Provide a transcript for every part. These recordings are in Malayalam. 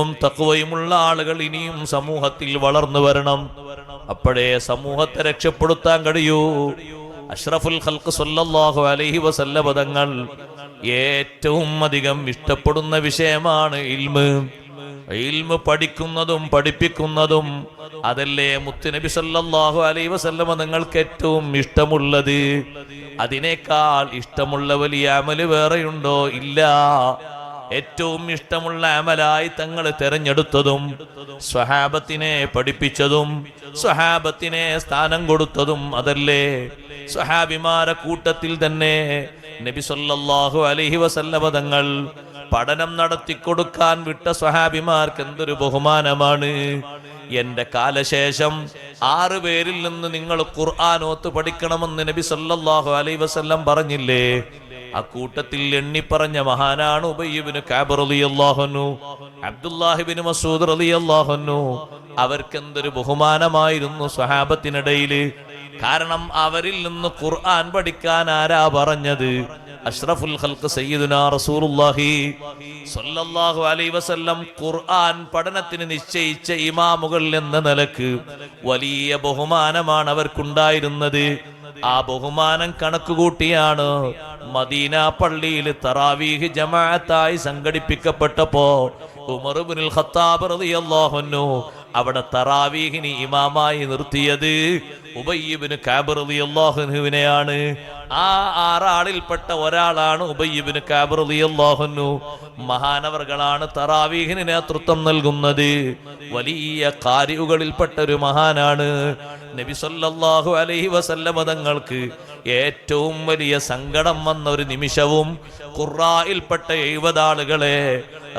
തക്കുവയുമുള്ള ആളുകൾ ഇനിയും സമൂഹത്തിൽ വളർന്നു വരണം. അപ്പോഴേ സമൂഹത്തെ രക്ഷപ്പെടുത്താൻ കഴിയൂ. അഷ്റഫുൽ ഖൽക്ക് സൊല്ലാഹു അലഹി വസല്ല പദങ്ങൾ ഏറ്റവും അധികം ഇഷ്ടപ്പെടുന്ന വിഷയമാണ് ഇൽമ്. ഇൽമ് പഠിക്കുന്നതും പഠിപ്പിക്കുന്നതും അതല്ലേ മുത്തുനബി സല്ലാഹു അലൈഹി വസല്ലമ നിങ്ങൾക്ക് ഏറ്റവും ഇഷ്ടമുള്ളത്. അതിനേക്കാൾ ഇഷ്ടമുള്ള വലിയ അമൽ വേറെയുണ്ടോ? ഇല്ല. ഏറ്റവും ഇഷ്ടമുള്ള അമലായി തങ്ങൾ തെരഞ്ഞെടുത്തതും സ്വഹാബത്തിനെ പഠിപ്പിച്ചതും സ്വഹാബത്തിനെ സ്ഥാനം കൊടുത്തതും അതല്ലേ? സ്വഹാബിമാരെ കൂട്ടത്തിൽ തന്നെ നബി സല്ലല്ലാഹു അലൈഹി വസല്ലമ തങ്ങൾ പഠനം നടത്തി കൊടുക്കാൻ വിട്ട സ്വഹാബിമാർക്ക് എന്തൊരു ബഹുമാനമാണ്. എന്റെ കാലശേഷം ആറു പേരിൽ നിന്ന് നിങ്ങൾ ഖുർആാനോത്ത് പഠിക്കണമെന്ന് നബി സല്ലല്ലാഹു അലൈഹി വസല്ലം പറഞ്ഞില്ലേ? ആ കൂട്ടത്തിൽ എണ്ണിപ്പറഞ്ഞ മഹാനാണ് ഉബയ്യബിന് കാബർ റളിയല്ലാഹുനു അബ്ദുല്ലാഹിബിന് മസൂദ് റളിയല്ലാഹുനു അവർക്ക് എന്തൊരു ബഹുമാനമായിരുന്നു സ്വഹാബത്തിനിടയിൽ കാരണം അവരിൽ നിന്ന് ഖുർആൻ പഠിക്കാൻ ആരാ പറഞ്ഞത്? അഷ്റഫുൽ ഖൽക്ക് സയ്യിദുനാ റസൂലുള്ളാഹി സ്വല്ലല്ലാഹു അലൈഹി വസല്ലം ഖുർആൻ പഠനത്തിന് നിശ്ചയിച്ച ഇമാമുകൾ എന്ന നിലയ്ക്ക് വലിയ ബഹുമാനമാണ് അവർക്കുണ്ടായിരുന്നത്. ആ ബഹുമാനം കണക്കുകൂട്ടിയാണ്. മദീന പള്ളിയിൽ തറാവീഹ് ജമാഅത്തായി സംഘടിപ്പിക്കപ്പെട്ടപ്പോ ഇബ്നുൽ ഖത്താബ് റളിയല്ലാഹു അൻഹു അവിടെ തറാവീഹിനെ ഇമാമായി നിർത്തിയത് ഉബയ്യബിന് റളിയല്ലാഹു അൻഹുവിനെയാണ്. ആ ആറാളിൽപ്പെട്ട ഒരാളാണ് ഉബയ്യബിന് റളിയല്ലാഹു അൻഹു. മഹാനവർകളാണ് തറാവീഹിന് നേതൃത്വം നൽകുന്നത്. വലിയ ഖാരിഉകളിൽപ്പെട്ട ഒരു മഹാനാണ്. നബി സല്ലല്ലാഹു അലൈഹി വസല്ലമ തങ്ങൾക്ക് ഏറ്റവും വലിയ സങ്കടം വന്ന ഒരു നിമിഷവും ഖുറായിൽപ്പെട്ട എഴുപത് ആളുകളെ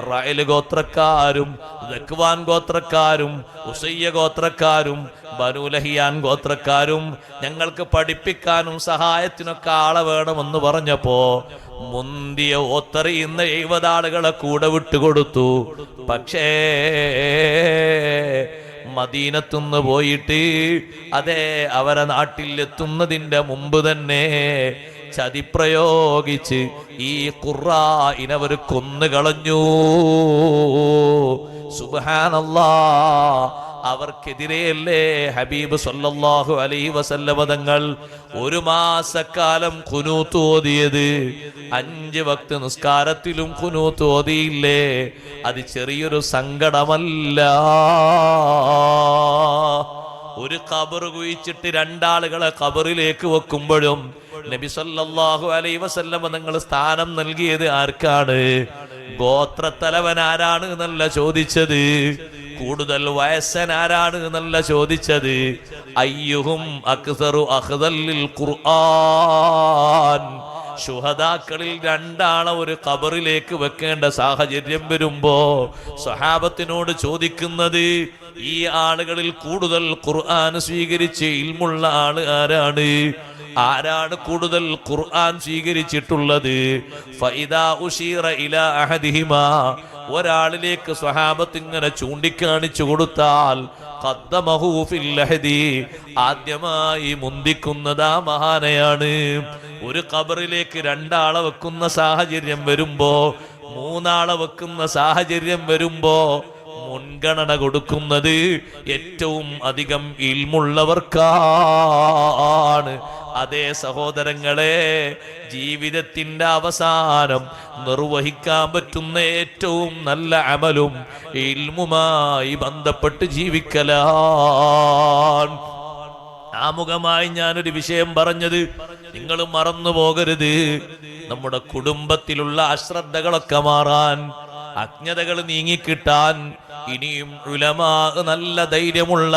റയൽ ഗോത്രക്കാരും ദക്വാൻ ഗോത്രക്കാരും ഉസയ്യ ഗോത്രക്കാരും ബനുലഹിയാൻ ഗോത്രക്കാരും ഞങ്ങൾക്ക് പഠിപ്പിക്കാനും സഹായത്തിനൊക്കെ ആളെ വേണമെന്ന് പറഞ്ഞപ്പോ മുന്തിയ ഓത്തറിയുന്ന എഴുപത് ആളുകളെ കൂടെ വിട്ടുകൊടുത്തു. പക്ഷേ മദീനത്തുനിന്ന് പോയിട്ട് അതെ അവരെ നാട്ടിൽ എത്തുന്നതിന്റെ മുമ്പ് തന്നെ ചതി പ്രയോഗിച്ച് ഈ ഖുറായിനവർ കൊന്നുകളഞ്ഞു. സുബാനല്ലാ അവർക്കെതിരെയല്ലേ ഹബീബ് സല്ലല്ലാഹു അലൈഹി വസല്ലമ തങ്ങൾ ഒരു മാസക്കാലം കുനൂത്ത് ഓതിയത്? അഞ്ച് വക്ത് നിസ്കാരത്തിലും കുനൂത്ത് ഓതിയില്ലേ? അത് ചെറിയൊരു സങ്കടമല്ല. ഒരു കബർ കുഴിച്ചിട്ട് രണ്ടാളുകളെ കബറിലേക്ക് വെക്കുമ്പോഴും നബി സല്ലല്ലാഹു അലൈഹി വസല്ലമ നിങ്ങൾ സ്ഥാനം നൽകിയത് ആർക്കാണ്? ഗോത്രത്തലവൻ ആരാണ് എന്നല്ല ചോദിച്ചത്. കൂടുതൽ വയസ്സൻ ആരാണ് എന്നല്ല ചോദിച്ചത്. അയ്യുഹും അക്സറു അഹ്ദല്ലിൽ ഖുർആൻ. ശുഹദാക്കളിൽ രണ്ടാളെ ഒരു കബറിലേക്ക് വെക്കേണ്ട സാഹചര്യം വരുമ്പോ സഹാബത്തിനോട് ചോദിക്കുന്നത് ഈ ആളുകളിൽ കൂടുതൽ ഖുർആൻ സ്വീകരിച്ച് ഇൽമുള്ള ആൾ ആരാണ്? ആരാണ് കൂടുതൽ ഖുർആൻ സ്വീകരിച്ചിട്ടുള്ളത്? ഫൈദാ ഉഷീറ ഇല അഹദിഹിമാ. ഒരാളിലേക്ക് സ്വഹാബത്ത് ഇങ്ങനെ ചൂണ്ടിക്കാണിച്ചു കൊടുത്താൽ ആദ്യമായി മുന്തിക്കുന്നത് ആ മഹാനയാണ്. ഒരു കബറിലേക്ക് രണ്ടാളെ വെക്കുന്ന സാഹചര്യം വരുമ്പോ മൂന്നാളെ വെക്കുന്ന സാഹചര്യം വരുമ്പോ മുൻഗണന കൊടുക്കുന്നത് ഏറ്റവും അധികം ഇൽമുള്ളവർക്കാണ്. അതേ സഹോദരങ്ങളെ ജീവിതത്തിന്റെ അവസാനം നിർവഹിക്കാൻ പറ്റുന്ന ഏറ്റവും നല്ല അമലും ഇൽമുമായി ബന്ധപ്പെട്ട് ജീവിക്കലാണ്. ആമുഖമായി ഞാനൊരു വിഷയം പറഞ്ഞത് നിങ്ങൾ മറന്നു പോകരുത്. നമ്മുടെ കുടുംബത്തിലുള്ള അശ്രദ്ധകളൊക്കെ മാറാൻ അജ്ഞതകൾ നീങ്ങിക്കിട്ടാൻ ഇനിയും ഉലമാ നല്ല ധൈര്യമുള്ള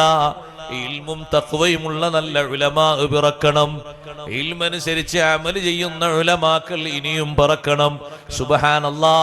ഇൽമും തക്വയുമുള്ള നല്ല ഉലമാ പിറക്കണം. ഇൽമനുസരിച്ച് അമൽ ചെയ്യുന്ന ഉലമാക്കൾ ഇനിയും പറക്കണം. സുബഹാനല്ലാ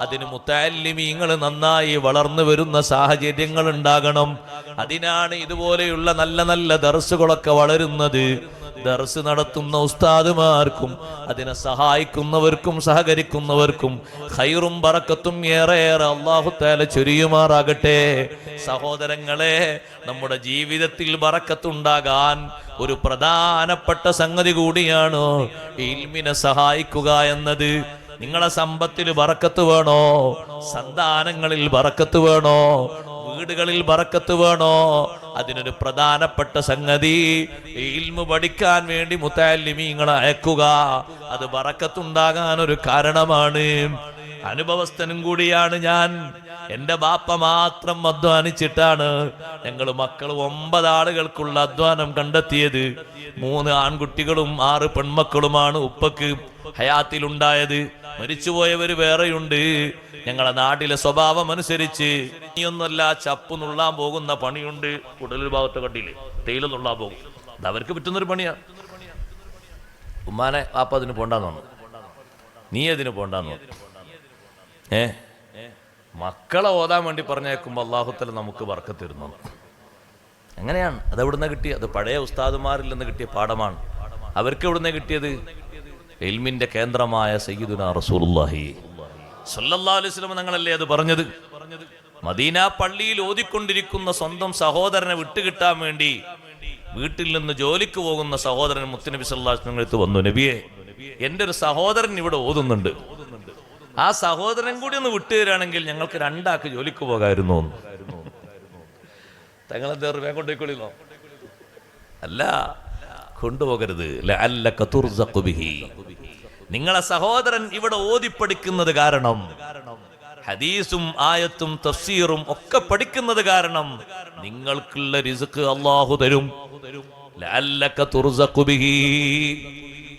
അതിന് മുത്താലിമീങ്ങൾ നന്നായി വളർന്നു വരുന്ന സാഹചര്യങ്ങൾ ഉണ്ടാകണം. അതിനാണ് ഇതുപോലെയുള്ള നല്ല നല്ല ദർസുകളൊക്കെ വളരുന്നത്. ദർസ് നടത്തുന്ന ഉസ്താദുമാർക്കും അതിനെ സഹായിക്കുന്നവർക്കും സഹകരിക്കുന്നവർക്കും ഹൈറും പറക്കത്തും ഏറെ ഏറെ അള്ളാഹു താല ചൊരിയുമാറാകട്ടെ. സഹോദരങ്ങളെ നമ്മുടെ ജീവിതത്തിൽ പറക്കത്തുണ്ടാകാൻ ഒരു പ്രധാനപ്പെട്ട സംഗതി കൂടിയാണ് ഇൽമിനെ സഹായിക്കുക എന്നത്. നിങ്ങളെ സമ്പത്തിൽ വറക്കത്ത് വേണോ? സന്താനങ്ങളിൽ വറക്കത്ത് വേണോ? വീടുകളിൽ ബറക്കത്ത് വേണോ? അതിനൊരു പ്രധാനപ്പെട്ട സംഗതി ഇൽമു പഠിക്കാൻ വേണ്ടി മുത്താലിമീങ്ങളെ അയക്കുക. അത് ബറക്കത്തുണ്ടാകാൻ ഒരു കാരണമാണ്. അനുഭവസ്ഥനും കൂടിയാണ് ഞാൻ. എന്റെ ബാപ്പ മാത്രം അധ്വാനിച്ചിട്ടാണ് ഞങ്ങൾ മക്കൾ ഒമ്പത് ആളുകൾക്കുള്ള അധ്വാനം കണ്ടെത്തിയത്. മൂന്ന് ആൺകുട്ടികളും ആറ് പെൺമക്കളുമാണ് ഉപ്പക്ക് ഹയാത്തിലുണ്ടായത്. മരിച്ചുപോയവര് വേറെയുണ്ട്. ഞങ്ങളെ നാട്ടിലെ സ്വഭാവം അനുസരിച്ച് ഇനിയൊന്നല്ല ചപ്പ് നുള്ളാൻ പോകുന്ന പണിയുണ്ട്. കുടലൊരു ഭാഗത്ത് കണ്ടില്ലേ? തേയില നുള്ളാൻ പോകും. അത് അവർക്ക് പറ്റുന്നൊരു പണിയാ. ഉമ്മാനെ വാപ്പ അതിന് പോണ്ടാന്ന് നീ അതിന് പോണ്ടാന്ന് ഏ? മക്കളെ ഓതാൻ വേണ്ടി പറഞ്ഞേക്കുമ്പോൾ അള്ളാഹുത്തല നമുക്ക് വർക്കത്തിരുന്നു എങ്ങനെയാണ്? അത് എവിടുന്ന കിട്ടിയ അത് പഴയ ഉസ്താദുമാരിൽ നിന്ന് കിട്ടിയ പാഠമാണ്. അവർക്ക് എവിടുന്ന കിട്ടിയത്? എൽമിന്റെ കേന്ദ്രമായ സയ്യിദുന റസൂലുള്ളാഹി. സല്ലല്ലാഹു അലൈഹി വസല്ലം ഞങ്ങളല്ലേ അത് പറഞ്ഞത്? മദീന പള്ളിയിൽ ഓതിക്കൊണ്ടിരിക്കുന്ന സ്വന്തം സഹോദരനെ വിട്ടുകിട്ടാൻ വേണ്ടി വീട്ടിൽ നിന്ന് ജോലിക്ക് പോകുന്ന സഹോദരൻ മുത്തനബി അടുത്ത് വന്നു. നബിയെ എന്റെ ഒരു സഹോദരൻ ഇവിടെ ഓതുന്നുണ്ട്. ആ സഹോദരൻ കൂടി ഒന്ന് വിട്ടുതരാണെങ്കിൽ ഞങ്ങൾക്ക് രണ്ടാക്ക് ജോലിക്ക് പോകായിരുന്നു തങ്ങളെന്താ വേഗം കൊണ്ടുപോയിക്കൊള്ളില്ലോ അല്ല കൊണ്ടുപോകരുത് ബിഹി. നിങ്ങളെ സഹോദരൻ ഇവിടെ ഓതിപ്പടിക്കുന്നത് കാരണം ഹദീസും ആയത്തും തഫ്സീറും ഒക്കെ പഠിക്കുന്നത് കാരണം നിങ്ങൾക്കുള്ള റിസ്ക് അള്ളാഹു തരും.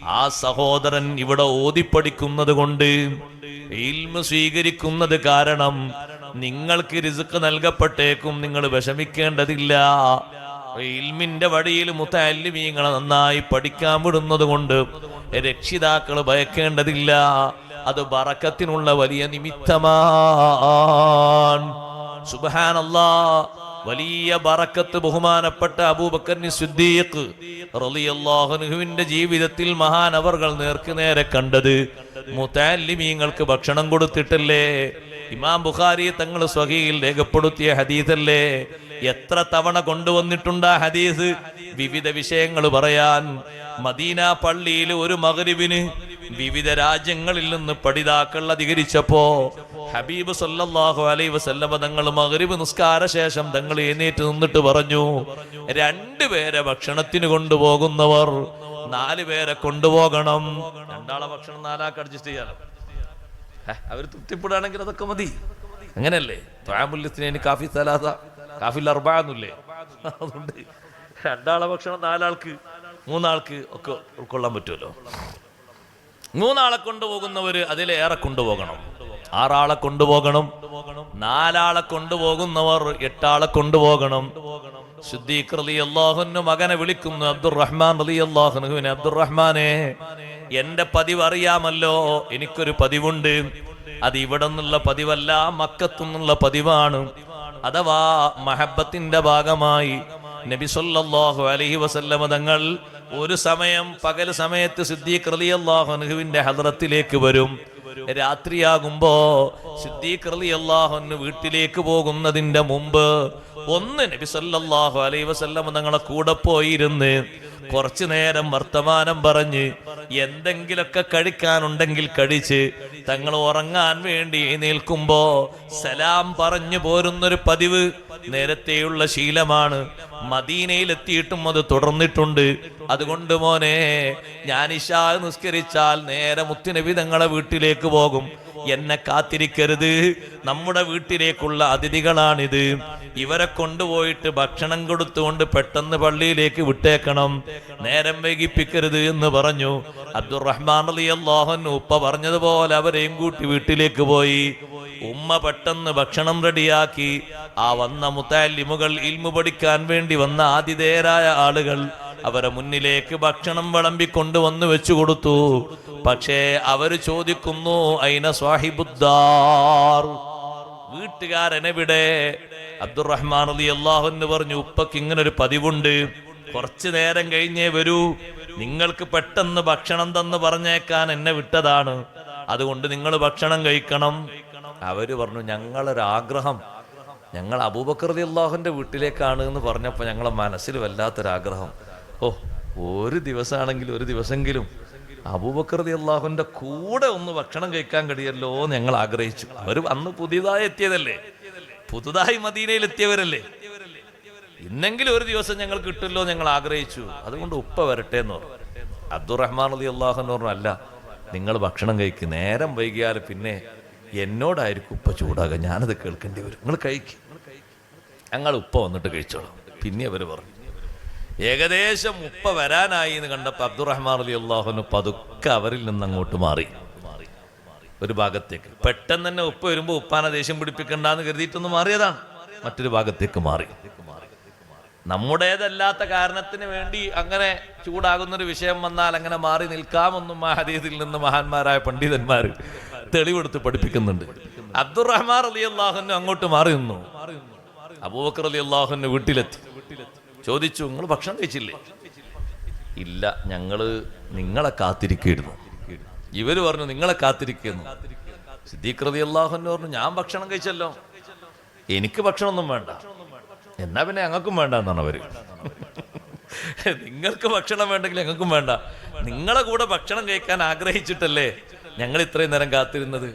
ആ സഹോദരൻ ഇവിടെ ഓതിപ്പടിക്കുന്നത് കൊണ്ട് സ്വീകരിക്കുന്നത് കാരണം നിങ്ങൾക്ക് റിസ്ക് നൽകപ്പെട്ടേക്കും നിങ്ങൾ വിഷമിക്കേണ്ടതില്ല ഇൽമിന്റെ വഴിയിൽ മുത്തല്ലിമീങ്ങളെ നന്നായി പഠിക്കാൻ വിടുന്നത് കൊണ്ട് രക്ഷിതാക്കൾ ഭയക്കേണ്ടതില്ല. അത് ബറക്കത്തിനുള്ള വലിയ നിമിത്തമാണ്. വലിയ ബറക്കത്ത് ബഹുമാനപ്പെട്ട അബൂബക്കറിന് സിദ്ദീഖ് റളിയല്ലാഹുവിന്റെ ജീവിതത്തിൽ മഹാനവർകൾ നേർക്ക് നേരെ കണ്ടത്. മുത്താലിമീങ്ങൾക്ക് ഭക്ഷണം കൊടുത്തിട്ടല്ലേ? ഇമാം ബുഖാരി തങ്ങൾ സ്വഹിയിൽ രേഖപ്പെടുത്തിയ ഹദീസല്ലേ? എത്ര തവണ കൊണ്ടുവന്നിട്ടുണ്ട് ആ ഹദീസ്? വിവിധ വിഷയങ്ങൾ പറയാൻ. മദീന പള്ളിയിൽ ഒരു മകരിവിന് വിവിധ രാജ്യങ്ങളിൽ നിന്ന് പഠിതാക്കൾ അധികരിച്ചപ്പോ ഹബീബ് സല്ലല്ലാഹു അലൈഹി വസല്ലമ തങ്ങൾ മഗ്രിബ് നിസ്കാര ശേഷം തങ്ങൾ എഴുന്നേറ്റ് നിന്നിട്ട് പറഞ്ഞു രണ്ടുപേരെ ഭക്ഷണത്തിന് കൊണ്ടുപോകുന്നവർ നാല് പേരെ കൊണ്ടുപോകണം. രണ്ടാളെ ഭക്ഷണം നാലാക്ക് അഡ്ജസ്റ്റ് ചെയ്യാലോ അവർ തൃപ്തിപ്പെടുകയാണെങ്കിൽ അതൊക്കെ മതി. അങ്ങനെയല്ലേ? ത്വാമുല്യത്തിന് കാഫി സലാസ. കാഫിൽ അർബാന്നില്ലേ അതുകൊണ്ട് രണ്ടാളെ ഭക്ഷണം നാലാൾക്ക് മൂന്നാൾക്ക് ഒക്കെ ഉൾക്കൊള്ളാൻ പറ്റുമല്ലോ. മൂന്നാളെ കൊണ്ടുപോകുന്നവര് അതിലേറെ കൊണ്ടുപോകണം. ആറാളെ കൊണ്ടുപോകണം നാലാളെ കൊണ്ടുപോകുന്നവർ എട്ടാളെ കൊണ്ടുപോകണം. സിദ്ദീഖ് അലി അള്ളാഹുന് മകനെ വിളിക്കുന്നു അബ്ദുറഹ്മാൻ അലി അള്ളാഹുനുവിനെ അബ്ദുറഹ്മാനെ എന്റെ പതിവ് അറിയാമല്ലോ എനിക്കൊരു പതിവുണ്ട്. അത് ഇവിടെ നിന്നുള്ള പതിവല്ല മക്കത്തു നിന്നുള്ള പതിവാണ്. അഥവാ മഹബത്തിന്റെ ഭാഗമായി നബി സല്ലല്ലാഹു അലൈഹി വസല്ലമ തങ്ങൾ ഒരു സമയം പകൽ സമയത്ത് സിദ്ദീഖ് റളിയല്ലാഹു അൻഹുവിന്റെ ഹദ്റത്തിലേക്ക് വരും. രാത്രിയാകുമ്പോ സിദ്ദീഖ് അൻഹു വീട്ടിലേക്ക് പോകുന്നതിന്റെ മുമ്പ് ഒന്ന് നബി സല്ലല്ലാഹു അലൈഹി വസല്ലം തങ്ങളെ കൂടെ പോയിരുന്ന് കുറച്ചു നേരം വർത്തമാനം പറഞ്ഞ് എന്തെങ്കിലൊക്കെ കഴിക്കാനുണ്ടെങ്കിൽ കഴിച്ച് തങ്ങൾ ഉറങ്ങാൻ വേണ്ടി നിൽക്കുമ്പോ സലാം പറഞ്ഞു പോരുന്നൊരു പതിവ് നേരത്തെയുള്ള ശീലമാണ്. മദീനയിലെത്തിയിട്ടും അത് തുടർന്നിട്ടുണ്ട്. അതുകൊണ്ട് മോനെ ഞാൻ ഇഷാ നിസ്കരിച്ചാൽ നേരെ മുത്തുനബി തങ്ങളെ വീട്ടിലേക്ക് പോകും. എന്നെ കാത്തിരിക്കരുത്. നമ്മുടെ വീട്ടിലേക്കുള്ള അതിഥികളാണിത്. ഇവരെ കൊണ്ടുപോയിട്ട് ഭക്ഷണം കൊടുത്തുകൊണ്ട് പെട്ടെന്ന് പള്ളിയിലേക്ക് വിട്ടേക്കണം. നേരം വൈകിപ്പിക്കരുത് എന്ന് പറഞ്ഞു. അബ്ദുറഹ്മാൻ അലി അള്ളാഹൻ ഉപ്പ പറഞ്ഞതുപോലെ അവരെയും കൂട്ടി വീട്ടിലേക്ക് പോയി. ഉമ്മ പെട്ടെന്ന് ഭക്ഷണം റെഡിയാക്കി. ആ വന്ന മുത്താലിമുകൾ ഇൽമു പഠിക്കാൻ വേണ്ടി വന്ന ആതിഥേയരായ ആളുകൾ അവരെ മുന്നിലേക്ക് ഭക്ഷണം വിളമ്പി കൊണ്ടുവന്ന് വെച്ചു കൊടുത്തു. പക്ഷേ അവർ ചോദിക്കുന്നു അയിന സ്വാഹിബുദ്ദാർ വീട്ടുകാരനെവിടെ? അബ്ദുറഹ്മാൻ അലി അള്ളാഹു എന്ന് പറഞ്ഞു ഉപ്പക്ക് ഇങ്ങനെ ഒരു പതിവുണ്ട്. കുറച്ചു നേരം കഴിഞ്ഞേ വരൂ. നിങ്ങൾക്ക് പെട്ടെന്ന് ഭക്ഷണം തന്ന് പറഞ്ഞേക്കാൻ എന്നെ വിട്ടതാണ്. അതുകൊണ്ട് നിങ്ങൾ ഭക്ഷണം കഴിക്കണം. അവർ പറഞ്ഞു ഞങ്ങളൊരാഗ്രഹം ഞങ്ങൾ അബൂബക്കർ അലി അള്ളാഹുന്റെ വീട്ടിലേക്കാണ് എന്ന് പറഞ്ഞപ്പോൾ ഞങ്ങളെ മനസ്സിൽ വല്ലാത്തൊരാഗ്രഹം. ഓ ഒരു ദിവസമാണെങ്കിൽ ഒരു ദിവസമെങ്കിലും അബൂബക്രതി അള്ളാഹുന്റെ കൂടെ ഒന്ന് ഭക്ഷണം കഴിക്കാൻ കഴിയല്ലോ എന്ന് ഞങ്ങൾ ആഗ്രഹിച്ചു. അവർ അന്ന് പുതിയതായി എത്തിയതല്ലേ? പുതുതായി മദീനയിൽ എത്തിയവരല്ലേ? ഇന്നെങ്കിലും ഒരു ദിവസം ഞങ്ങൾ കിട്ടുമല്ലോ ഞങ്ങൾ ആഗ്രഹിച്ചു. അതുകൊണ്ട് ഉപ്പ വരട്ടെ എന്ന് പറഞ്ഞു. അബ്ദുറഹ്മാൻ അലി അള്ളാഹു എന്ന് പറഞ്ഞു അല്ല നിങ്ങൾ ഭക്ഷണം കഴിക്കും. നേരം വൈകിയാൽ പിന്നെ എന്നോടായിരിക്കും ഉപ്പ ചൂടാകുക. ഞാനത് കേൾക്കേണ്ടി വരും. നിങ്ങൾ കഴിക്കും. ഞങ്ങൾ ഉപ്പ വന്നിട്ട് കഴിച്ചോളാം. പിന്നെ അവർ പറഞ്ഞു. ഏകദേശം മുപ്പ വരാനായി എന്ന് കണ്ടപ്പോൾ അബ്ദുറഹ്മാൻ അലി അള്ളാഹുന് പതുക്കെ അവരിൽ നിന്ന് അങ്ങോട്ട് മാറി. ഒരു ഭാഗത്തേക്ക്. പെട്ടെന്ന് തന്നെ ഉപ്പ വരുമ്പോൾ ഉപ്പാനെ ദേഷ്യം പിടിപ്പിക്കണ്ടെന്ന് കരുതിയിട്ടൊന്ന് മാറിയതാണ്. മറ്റൊരു ഭാഗത്തേക്ക് മാറി. നമ്മുടേതല്ലാത്ത കാരണത്തിന് വേണ്ടി അങ്ങനെ ചൂടാകുന്ന ഒരു വിഷയം വന്നാൽ അങ്ങനെ മാറി നിൽക്കാമെന്നും ആ നിന്ന് മഹാന്മാരായ പണ്ഡിതന്മാർ തെളിവെടുത്ത് പഠിപ്പിക്കുന്നുണ്ട്. അബ്ദുറഹ്മാൻ അലി അള്ളാഹുന് അങ്ങോട്ട് മാറി നിന്നു. അബൂബക്കർ അലി അള്ളാഹുന് വീട്ടിലെത്തി. ചോദിച്ചു നിങ്ങൾ ഭക്ഷണം കഴിച്ചില്ലേ? ഇല്ല ഞങ്ങൾ നിങ്ങളെ കാത്തിരിക്കുന്നു ഇവർ പറഞ്ഞു നിങ്ങളെ കാത്തിരിക്കുന്നു സിദ്ദീഖ് റതി അള്ളാഹുന്ന് പറഞ്ഞു ഞാൻ ഭക്ഷണം കഴിച്ചല്ലോ. എനിക്ക് ഭക്ഷണമൊന്നും വേണ്ട. എന്നാ പിന്നെ ഞങ്ങൾക്കും വേണ്ട എന്നാണ് അവർ. നിങ്ങൾക്ക് ഭക്ഷണം വേണ്ടെങ്കിൽ ഞങ്ങൾക്കും വേണ്ട. നിങ്ങളെ കൂടെ ഭക്ഷണം കഴിക്കാൻ ആഗ്രഹിച്ചിട്ടല്ലേ ഞങ്ങൾ ഇത്രയും നേരം കാത്തിരുന്നത്?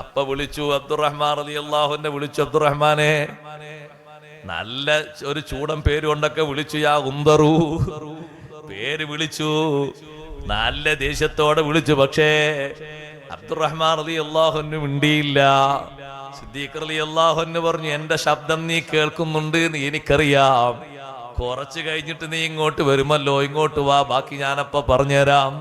അപ്പ വിളിച്ചു അബ്ദുറഹ്മാൻ അലി അള്ളാഹുന്റെ വിളിച്ചു അബ്ദുറഹ്മാനെ നല്ല ഒരു ചൂടൻ പേര് കൊണ്ടൊക്കെ വിളിച്ചു യാ ഉന്തറു പേര് വിളിച്ചു. നല്ല ദേഷ്യത്തോടെ വിളിച്ചു പക്ഷേ അബ്ദുറഹ്മാൻ അലി അള്ളാഹുന് മിണ്ടിയില്ല. സിദ്ദീഖ് അലി അള്ളാഹുന് പറഞ്ഞു എന്റെ ശബ്ദം നീ കേൾക്കുന്നുണ്ട് എന്ന് എനിക്കറിയാം. കുറച്ച് കഴിഞ്ഞിട്ട് നീ ഇങ്ങോട്ട് വരുമല്ലോ ഇങ്ങോട്ട് വാ ബാക്കി ഞാനപ്പ പറഞ്ഞുതരാം.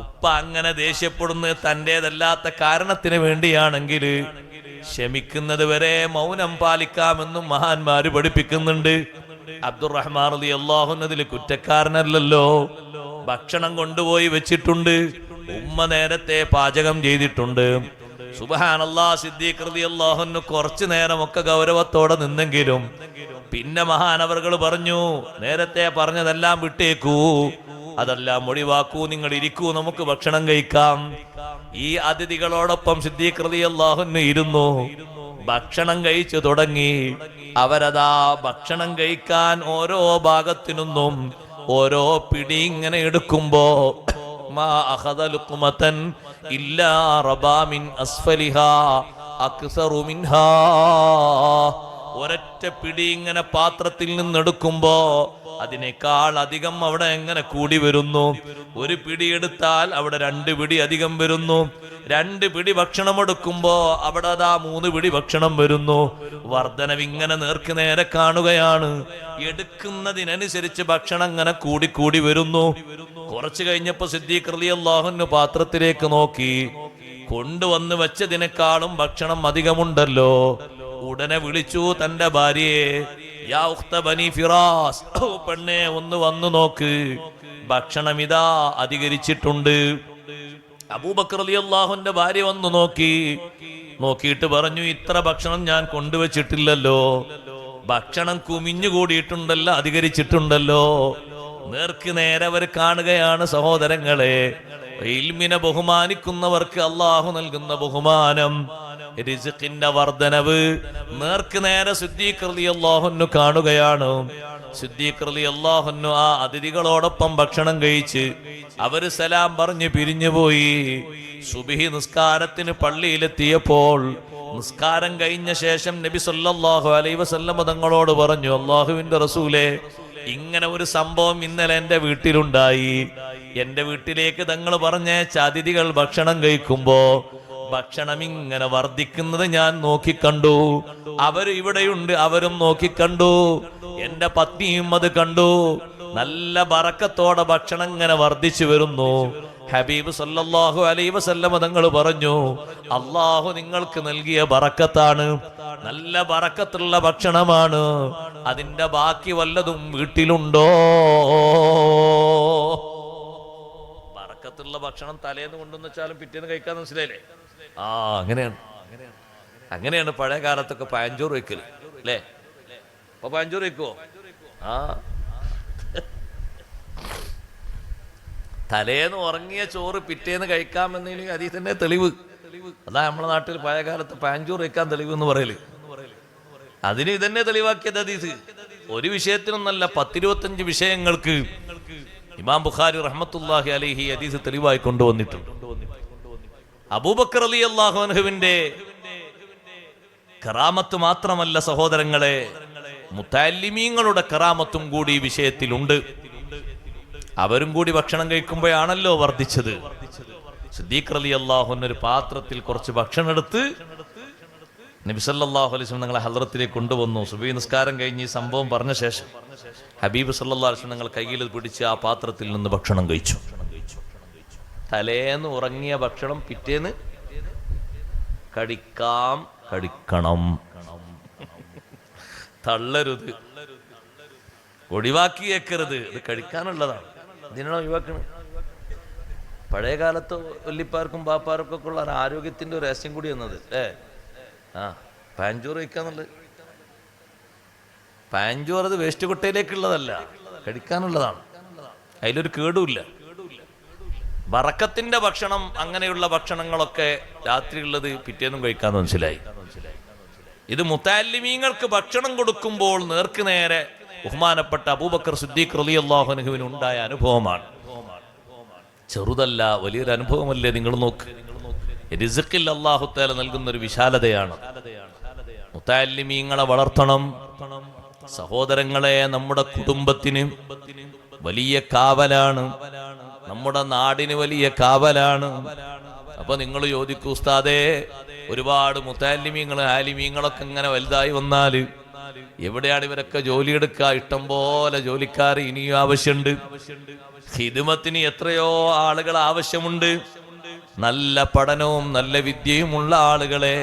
ഉപ്പ അങ്ങനെ ദേഷ്യപ്പെടുന്നത് തന്റേതല്ലാത്ത കാരണത്തിന് വേണ്ടിയാണെങ്കിൽ ക്ഷമിക്കുന്നത് വരെ മൗനം പാലിക്കാമെന്നും മഹാന്മാര് പഠിപ്പിക്കുന്നുണ്ട്. അബ്ദുറഹ്മാൻ അലി അള്ളാഹുന്നതിൽ കുറ്റക്കാരനല്ലല്ലോ. ഭക്ഷണം കൊണ്ടുപോയി വെച്ചിട്ടുണ്ട്. ഉമ്മ നേരത്തെ പാചകം ചെയ്തിട്ടുണ്ട്. സുബഹാനല്ലാ സിദ്ദീഖ് റളി അള്ളാഹുന് കുറച്ചു നേരമൊക്കെ ഗൗരവത്തോടെ നിന്നെങ്കിലും. പിന്നെ മഹാനവറുകൾ പറഞ്ഞു നേരത്തെ പറഞ്ഞതെല്ലാം വിട്ടേക്കൂ. അതെല്ലാം ഒഴിവാക്കൂ നിങ്ങൾ ഇരിക്കൂ നമുക്ക് ഭക്ഷണം കഴിക്കാം. ഈ അതിഥികളോടൊപ്പം സിദ്ധീകൃതി റളി അള്ളാഹുന് ഇരുന്നു. ഭക്ഷണം കഴിച്ചു തുടങ്ങി. അവരതാ ഭക്ഷണം കഴിക്കാൻ ഓരോ ഭാഗത്തിനൊന്നും ഓരോ പിടി ഇങ്ങനെ എടുക്കുമ്പോ ഇല്ലാ റബാമിൻ അസ്ഫലിഹ അസ്ഫലിഹാ അക്സറു മിൻഹാ. ഒരൊറ്റ പിടി ഇങ്ങനെ പാത്രത്തിൽ നിന്നെടുക്കുമ്പോ അതിനേക്കാൾ അധികം അവിടെ എങ്ങനെ കൂടി വരുന്നു? ഒരു പിടി എടുത്താൽ അവിടെ രണ്ട് പിടി അധികം വരുന്നു. രണ്ട് പിടി ഭക്ഷണം എടുക്കുമ്പോ അവിടെ അതാ മൂന്ന് പിടി ഭക്ഷണം വരുന്നു. വർധനവ് ഇങ്ങനെ നേർക്ക് നേരെ കാണുകയാണ്. എടുക്കുന്നതിനനുസരിച്ച് ഭക്ഷണം ഇങ്ങനെ കൂടി കൂടി വരുന്നു. കുറച്ചു കഴിഞ്ഞപ്പോ സിദ്ദീഖ് റളി അള്ളാഹുന് പാത്രത്തിലേക്ക് നോക്കി. കൊണ്ടുവന്ന് വെച്ചതിനേക്കാളും ഭക്ഷണം അധികമുണ്ടല്ലോ. ഉടനെ വിളിച്ചു തന്റെ ഭാര്യയെ യാ ഉഖ്ത ബനി ഫിറാസ് പെണ്ണെ ഒന്ന് വന്നു നോക്ക്. ഭക്ഷണം ഇതാ അധികരിച്ചിട്ടുണ്ട്. അബൂബക്കർ ഭാര്യ വന്നു നോക്കി. നോക്കിയിട്ട് പറഞ്ഞു ഇത്ര ഭക്ഷണം ഞാൻ കൊണ്ടുവച്ചിട്ടില്ലല്ലോ. ഭക്ഷണം കുമിഞ്ഞു കൂടിയിട്ടുണ്ടല്ലോ അധികരിച്ചിട്ടുണ്ടല്ലോ. നേർക്ക് നേരെ അവർ കാണുകയാണ് സഹോദരങ്ങളെ. ഇൽമിനെ ബഹുമാനിക്കുന്നവർക്ക് അള്ളാഹു നൽകുന്ന ബഹുമാനം. റിസ്ഖിന്റെ വർധനവ് നേർക്ക് നേരെ സിദ്ദീഖ് അള്ളാഹുന്നു കാണുകയാണ്. സിദ്ദീഖ് അള്ളാഹുന്നു ആ അതിഥികളോടൊപ്പം ഭക്ഷണം കഴിച്ച് അവർ സലാം പറഞ്ഞ് പിരിഞ്ഞുപോയി സുബിഹി നിസ്കാരത്തിന് പള്ളിയിലെത്തിയപ്പോൾ നിസ്കാരം കഴിഞ്ഞ ശേഷം നബി സല്ലാഹു അലൈഹി വസല്ലമ തങ്ങളോട് പറഞ്ഞു അള്ളാഹുവിന്റെ റസൂലെ ഇങ്ങനെ ഒരു സംഭവം ഇന്നലെ എന്റെ വീട്ടിലുണ്ടായി. എന്റെ വീട്ടിലേക്ക് തങ്ങൾ പറഞ്ഞേച്ച അതിഥികൾ ഭക്ഷണം കഴിക്കുമ്പോ ഭക്ഷണം ഇങ്ങനെ വർദ്ധിക്കുന്നത് ഞാൻ നോക്കിക്കണ്ടു. അവർ ഇവിടെയുണ്ട് അവരും നോക്കിക്കണ്ടു. എന്റെ പത്നിയും അത് കണ്ടു. നല്ല ബറക്കത്തോടെ ഭക്ഷണം ഇങ്ങനെ വർദ്ധിച്ചു വരുന്നു. ഹബീബ് സല്ലാഹു അലൈഹി വസല്ലമ തങ്ങൾ പറഞ്ഞു അള്ളാഹു നിങ്ങൾക്ക് നൽകിയ ബറക്കത്താണ് നല്ല ബറക്കത്തുള്ള ഭക്ഷണമാണ്. അതിന്റെ ബാക്കി വല്ലതും വീട്ടിലുണ്ടോ? ബറക്കത്തുള്ള ഭക്ഷണം തലേന്ന് കൊണ്ടുവന്നു വെച്ചാലും പിറ്റേന്ന് കഴിക്കാൻ മനസ്സിലായില്ലേ? ആ അങ്ങനെയാണ്. അങ്ങനെയാണ് പഴയ കാലത്തൊക്കെ പഴഞ്ചോറ് വയ്ക്കൽ അല്ലേ? അപ്പൊ പഴഞ്ചോറ് വെക്കുവോ? ആ. തലേന്ന് ഉറങ്ങിയ ചോറ് പിറ്റേന്ന് കഴിക്കാമെന്നതിന് അതിൽ തന്നെ തെളിവ്. അതാ നമ്മുടെ നാട്ടിൽ പഴയ കാലത്ത് പഴഞ്ചോറ് വെക്കാൻ തെളിവ് എന്ന് പറയൽ. അതിന് ഇതന്നെ തെളിവാക്കിയത് അതീത്. ഒരു വിഷയത്തിനൊന്നല്ല പത്തിരുപത്തഞ്ച് വിഷയങ്ങൾക്ക് ഇമാം ബുഖാരി റഹ്മത്തുല്ലാഹി അലൈഹി ഹദീസ് തെളിവായി കൊണ്ടുവന്നിട്ടുണ്ട്. അബൂബക്കർ അലി അള്ളാഹുവിന്റെ കറാമത്ത് മാത്രമല്ല സഹോദരങ്ങളെ മുത്താലിമീങ്ങളുടെ കറാമത്തും കൂടി ഈ വിഷയത്തിലുണ്ട്. അവരും കൂടി ഭക്ഷണം കഴിക്കുമ്പോഴാണല്ലോ വർദ്ധിച്ചത്. സിദ്ദീഖ് അലി അള്ളാഹു ഒരു പാത്രത്തിൽ കുറച്ച് ഭക്ഷണം എടുത്ത് നബിസല്ലാഹു അലൈസ് നിങ്ങളെ ഹലറത്തിലേക്ക് കൊണ്ടുവന്നു. സുബി നിസ്കാരം കഴിഞ്ഞ് ഈ സംഭവം പറഞ്ഞ ശേഷം ഹബീബ് സല്ലാ അലൈഹി നിങ്ങൾ കയ്യിൽ പിടിച്ച് ആ പാത്രത്തിൽ നിന്ന് ഭക്ഷണം കഴിച്ചു. തലേന്ന് ഉറങ്ങിയ ഭക്ഷണം പിറ്റേന്ന് കടിക്കാം കടിക്കണം. തള്ളരുത്. ഒഴിവാക്കിയേക്കരുത്. ഇത് കഴിക്കാനുള്ളതാണ് ഇതിനാണ് ഒഴിവാക്കണത്. പഴയ കാലത്ത് വല്ലിപ്പാർക്കും ബാപ്പാർക്കും ഒക്കെ ഉള്ള ആരോഗ്യത്തിന്റെ ഒരു രഹസ്യം കൂടി എന്നത് ഏ? ആ പാഞ്ചോറ് കഴിക്കാന്നുള്ളത്. പാഞ്ചോറ് അത് വേസ്റ്റ് കൊട്ടയിലേക്കുള്ളതല്ല. കഴിക്കാനുള്ളതാണ് അതിലൊരു കേടുമില്ല വറക്കത്തിന്റെ ഭക്ഷണം അങ്ങനെയുള്ള ഭക്ഷണങ്ങളൊക്കെ രാത്രിയുള്ളത് പിറ്റേന്നും കഴിക്കാന്ന് മനസ്സിലായി. ഇത് മുത്താലിമീങ്ങൾക്ക് ഭക്ഷണം കൊടുക്കുമ്പോൾ നേർക്ക് നേരെ ബഹുമാനപ്പെട്ട അബൂബക്കർ സിദ്ദീഖ് റളിയല്ലാഹുനുഹുവിന് ഉണ്ടായ അനുഭവമാണ്. ചെറുതല്ല വലിയൊരു അനുഭവമല്ലേ നിങ്ങൾ നോക്ക്. റിസക്കിൽ അള്ളാഹുത്താല നൽകുന്ന ഒരു വിശാലതയാണ്. മുത്താലിമീങ്ങളെ വളർത്തണം. സഹോദരങ്ങളെ നമ്മുടെ കുടുംബത്തിന് വലിയ കാവലാണ്. നമ്മുടെ നാടിന് വലിയ കാവലാണ്. അപ്പൊ നിങ്ങൾ ചോദിക്കൂ ഉസ്താദേ ഒരുപാട് മുത്താലിമീങ്ങൾ ആലിമീങ്ങളൊക്കെ ഇങ്ങനെ വലുതായി വന്നാൽ എവിടെയാണ് ഇവരൊക്കെ ജോലിയെടുക്കുക ഇഷ്ടം പോലെ ജോലിക്കാർ ഇനിയും ആവശ്യമുണ്ട്. ഹിദുമത്തിന് എത്രയോ ആളുകൾ ആവശ്യമുണ്ട്. നല്ല പഠനവും നല്ല വിദ്യയുമുള്ള ആളുകളെ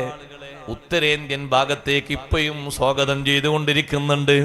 ഉത്തരേന്ത്യൻ ഭാഗത്തേക്ക് ഇപ്പോഴും സ്വാഗതം ചെയ്തുകൊണ്ടിരിക്കുന്നുണ്ട്.